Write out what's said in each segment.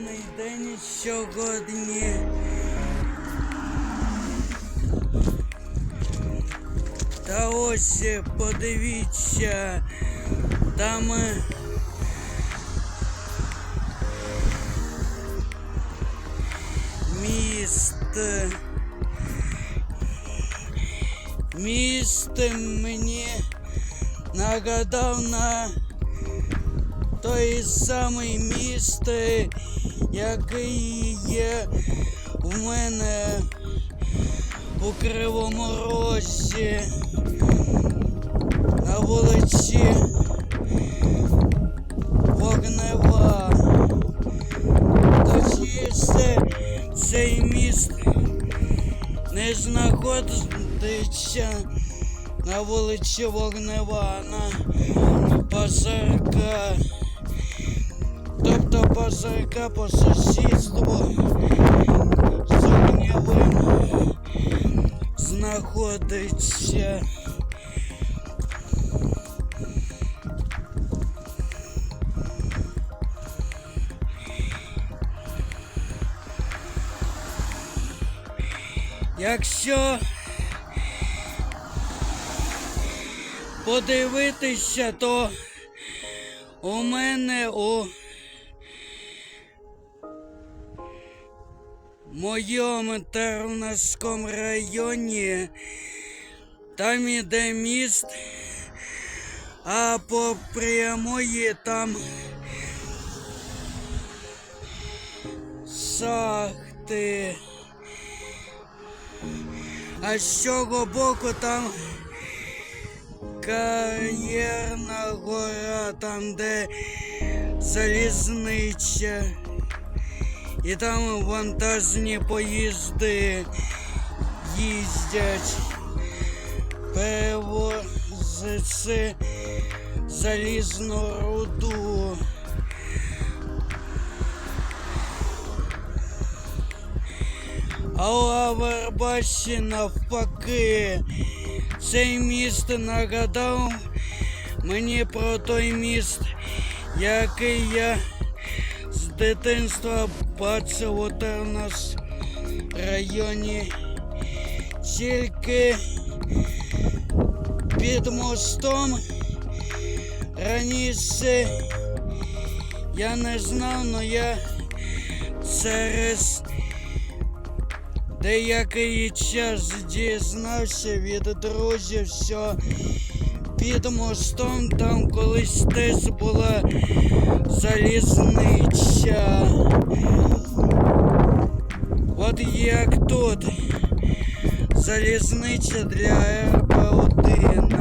гарний день сьогодні. Та ось подивіться, там е, міст. Міст мені нагадав на той самий міст, Який є у мене у Кривому Розі на вулиці Вогнева. Точніше, цей міст не знаходиться на вулиці Вогнева, на Базарка. Тобто по сусідству з Вогневим знаходиться. Якщо подивитися, то у мене у моєму Тарнавському районі там іде міст, а по прямої там шахти. А з цього боку там кар'єрна гора, там де залізнича. І там вантажні поїзди їздять, перевозити залізну руду. А у Авербаші навпаки, цей міст нагадав мені про той міст, який я з дитинства Бачив у нас районі. Тільки під мостом раніше я не знав, але я через деякий час дізнався від друзів, що під мостом там колись теж була залізнича. От як тут залізнича для РБ-1.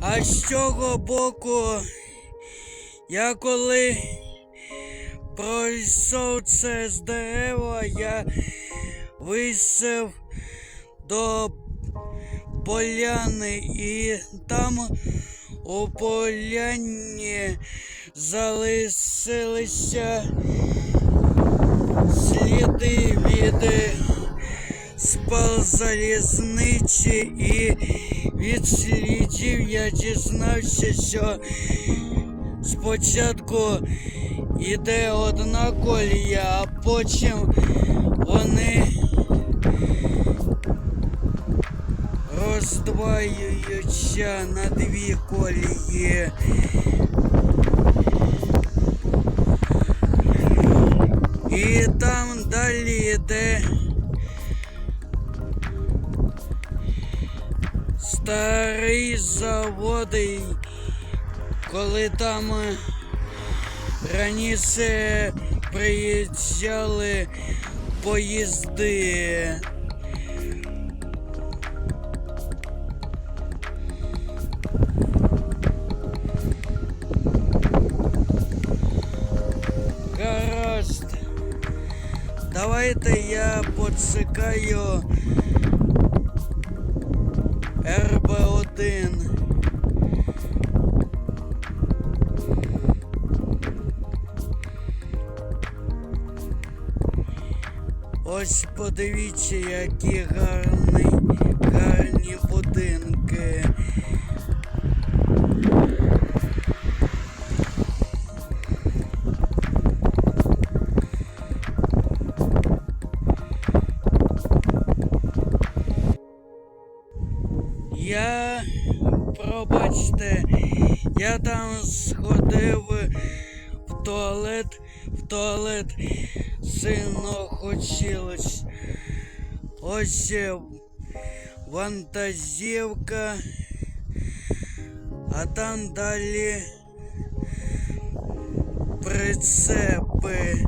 А з цього боку, я коли пройшов з дерева, я вийшов до поляни і там у поляні залишилися сліди від спал залізничі і від слідів. Я дізнався, що спочатку йде одна колія, а потім вони роздваюються на дві колії. І там далі йде старий завод, коли там раніше приїжджали поїзди. Гаразд. Давайте я поцикаю Ось подивіться, які гарні, гарні будинки. Я, пробачте, я там сходив в туалет, в туалет сильно хотілось. Ось е, вантазівка, а там далі прицепи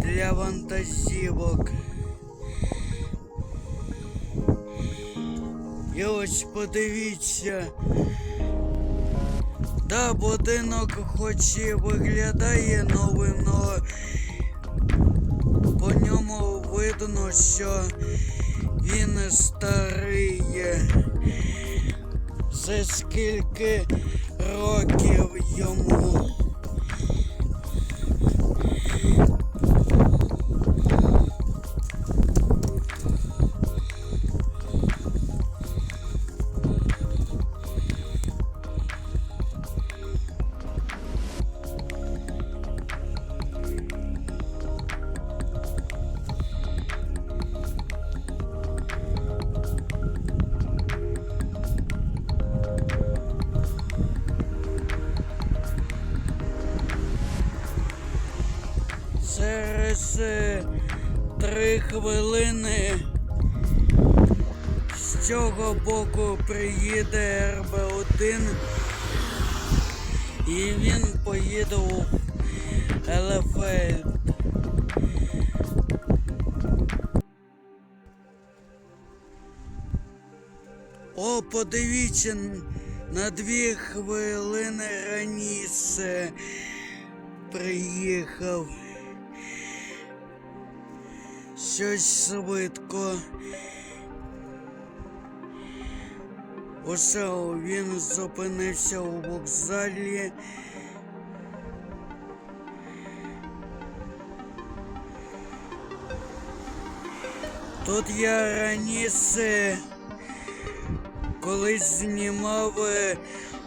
для вантазівок. І ось подивіться. Да, будинок хоч і виглядає новим, но по ньому видно, що він старий. За скільки років йому. Три хвилини з цього боку приїде РБ-1 і він поїде у Елефельд. О, подивіться, на дві хвилини раніше приїхав. Щось швидко. Усе він зупинився у вокзалі. Тут я раніше колись знімав е,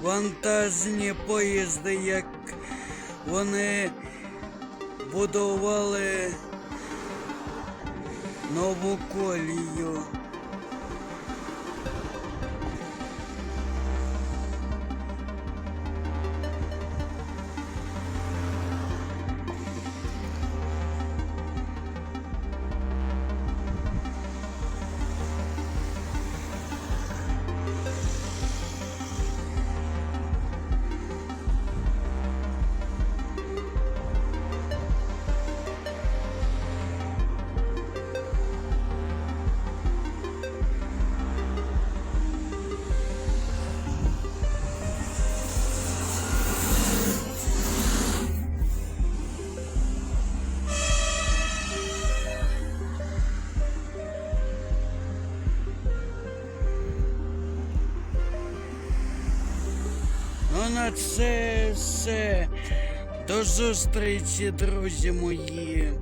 вантажні поїзди, як вони будували нову колію. Це все. До зустрічі, друзі мої.